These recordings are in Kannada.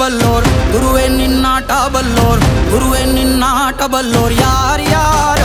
வல்லோர் குருவே நின்னாட்ட வல்லோர் குருவே நின்னாட்ட வல்லோர் யார் யார்?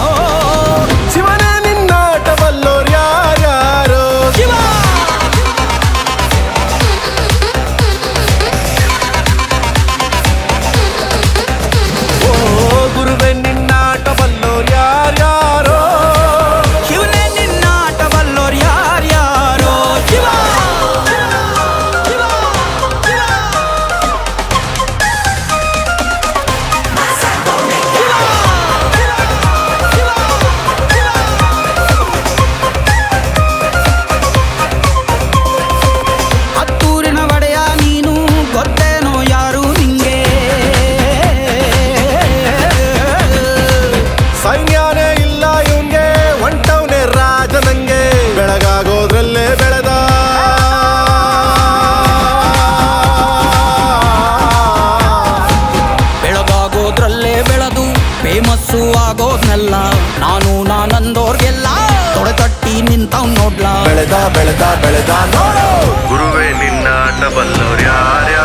ಫೇಮಸ್ಸು ಆಗೋದ್ನೆಲ್ಲ ನಾನು ನಾನಂದೋರ್ಗೆಲ್ಲ ತೊಡೆತಟ್ಟಿ ನಿಂತವ್ ನೋಡ್ಲಾ. ಬೆಳೆದ ಬೆಳೆದ ಬೆಳೆದ ನೋಡು. ಗುರುವೇ ನಿನ್ನಾಟ ಬಲ್ಲೋರ್ ಯಾರ್ಯಾರೋ?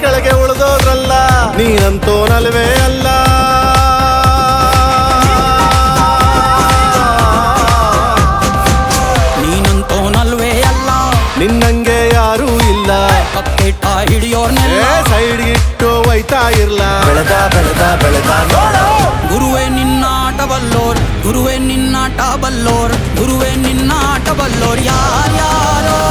ಕೆಳಗೆ ಉಳಿದೋದ್ರಲ್ಲ? ನೀನಂತೋ ನಲ್ವೇ ಅಲ್ಲ. ನೀನಂತೋ ನಲ್ವೇ ಅಲ್ಲ. ನಿನ್ನಂಗೆ ಯಾರೂ ಇಲ್ಲ. ಕಪ್ಪೇಟ ಹಿಡಿಯೋರ್ನೇ ಸೈಡ್ ಇಟ್ಟು ಒಯ್ತಾ ಇರ್ಲ. ಬೆಳೆದ ಬೆಳೆದ ಬೆಳೆದ ಗುರುವೇ ನಿನ್ನಾಟ ಬಲ್ಲೋರ್. ಗುರುವೆ ನಿನ್ನಾಟ ಬಲ್ಲೋರ್. ಗುರುವೆ ನಿನ್ನಾಟ ಬಲ್ಲೋರ್. ಯಾರು